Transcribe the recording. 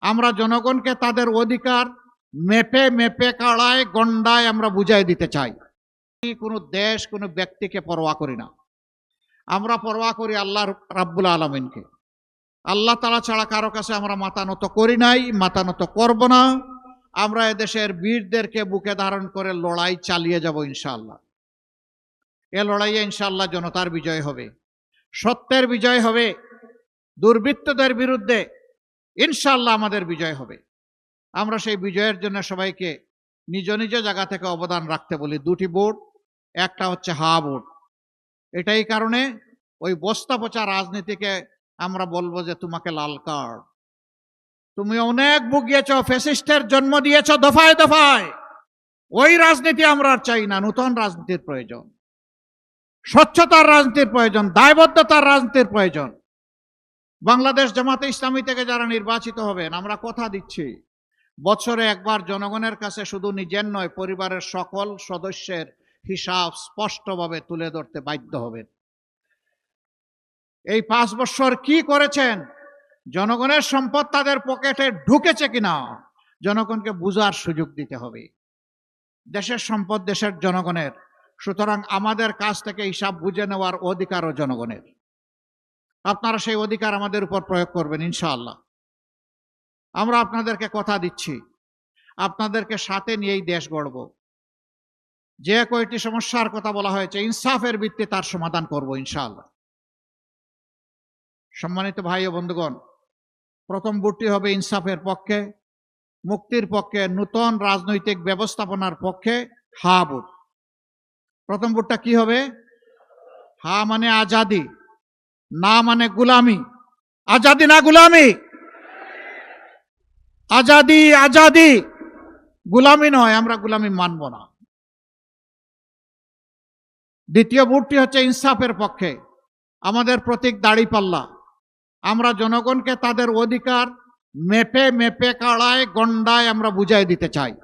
আমরা জনগণকে তাদের অধিকার মেপে মেপে, কাড়ায়, গন্ডায় আমরা বুঝাই দিতে চাই। কোনো দেশ, কোনো ব্যক্তিকে পরোয়া করি না। আমরা পরোয়া করি আল্লাহ রাব্বুল আলমিনকে। আল্লাহ তালা ছাড়া কারও কাছে আমরা মাথা নত করি নাই, মাথা নত করব না। আমরা এদেশের বীরদেরকে বুকে ধারণ করে লড়াই চালিয়ে যাব ইনশাল্লাহ এ লড়াইয়ে ইনশাল্লাহ জনতার বিজয় হবে। সত্যের বিজয় হবে। দুর্বৃত্তদের বিরুদ্ধে ইনশাআল্লাহ আমাদের বিজয় হবে। আমরা সেই বিজয়ের জন্য সবাইকে নিজ নিজ জায়গা থেকে অবদান রাখতে বলি। দুটি বোর্ড, একটা হচ্ছে হা বোর্ড। এটাই কারণে ওই বস্তা পচা রাজনীতিকে আমরা বলব যে তোমাকে লাল কার্ড। তুমি অনেক ভুগিয়েছ ফেসিস্টের জন্ম দিয়েছ দফায় দফায়। ওই রাজনীতি আমরা আর চাই না, নতুন রাজনীতির প্রয়োজন। স্বচ্ছতার রাজনীতির প্রয়োজন, দায়বদ্ধতার রাজনীতির প্রয়োজন। বাংলাদেশ জামাতে ইসলামী থেকে যারা নির্বাচিত হবেন, আমরা কথা দিচ্ছি। বছরে একবার জনগণের কাছে শুধু নিজের নয়, পরিবারের সকল সদস্যের হিসাব স্পষ্টভাবে তুলে ধরতে বাধ্য হবেন। এই পাঁচ বছর কি করেছেন? জনগণের সম্পদ তাদের পকেটে ঢুকেছে কিনা? জনগণকে বুঝার সুযোগ দিতে হবে। দেশের সম্পদ দেশের জনগণের। সুতরাং আমাদের কাছ থেকে হিসাব বুঝে নেওয়ার অধিকারও জনগণের। আপনারা সেই অধিকার আমাদের উপর প্রয়োগ করবেন, ইনশাআল্লাহ। আমরা আপনাদেরকে কথা দিচ্ছি। আপনাদেরকে সাথে নিয়েই দেশ গড়ব। যে কয়টি সমস্যার কথা বলা হয়েছে, ইনসাফের ভিত্তি তার সমাধান করব, ইনশাআল্লাহ। সম্মানিত ভাই ও বন্ধুগণ, প্রথম ভোটটি হবে ইনসাফের পক্ষে, মুক্তির পক্ষে, নূতন রাজনৈতিক ব্যবস্থাপনার পক্ষে, হা ভোট প্রথম ভোটটা কি হবে? হা মানে আজাদি। না মানে গুলামি। আজাদি না গুলামি? আজাদি আজাদি। গুলামি নয়, আমরা গুলামি মানব না। দ্বিতীয় ভোটটি হচ্ছে ইনসাফের পক্ষে। আমাদের প্রতীক দাড়িপাল্লা আমরা জনগণকে তাদের অধিকার মেপে মেপে, কাড়ায়, গন্ডায় আমরা বুঝাই দিতে চাই।